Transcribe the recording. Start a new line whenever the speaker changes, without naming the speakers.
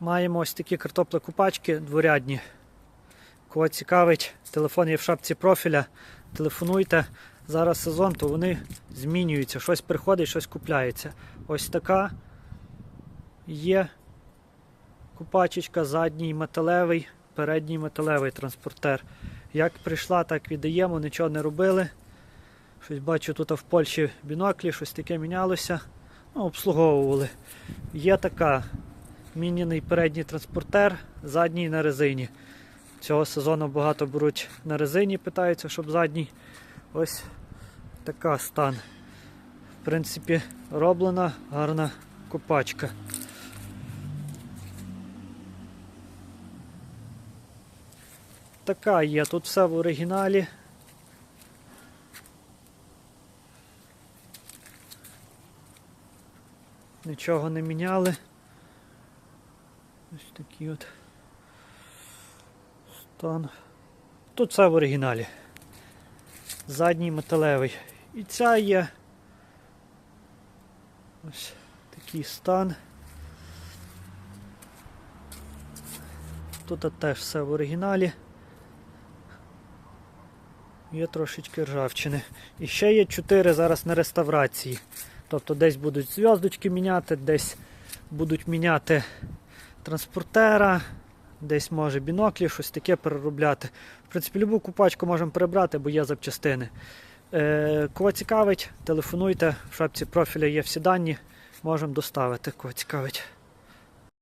Маємо ось такі картопли-купачки дворядні. Кого цікавить, телефон є в шапці профіля. Телефонуйте. Зараз сезон, то вони змінюються. Щось приходить, щось купляється. Ось така є купачечка, задній металевий, передній металевий транспортер. Як прийшла, так віддаємо, нічого не робили. Щось бачу, тут в Польщі біноклі, щось таке мінялося. Ну, обслуговували. Є така міняний передній транспортер, задній на резині. Цього сезону багато беруть на резині, питаються, щоб задній. Ось така стан. В принципі, роблена гарна копачка. Така є, тут все в оригіналі. Нічого не міняли. Ось такий от стан. Тут все в оригіналі. Задній металевий. І ця є. Ось такий стан. Тут теж все в оригіналі. Є трошечки ржавчини. І ще є 4 зараз на реставрації. Тобто десь будуть зв'язочки міняти, десь будуть міняти транспортера, десь може біноклі, щось таке переробляти. В принципі, любу купачку можемо перебрати, бо є запчастини. Е, кого цікавить, телефонуйте, в шапці профіля є всі дані, можемо доставити, кого цікавить.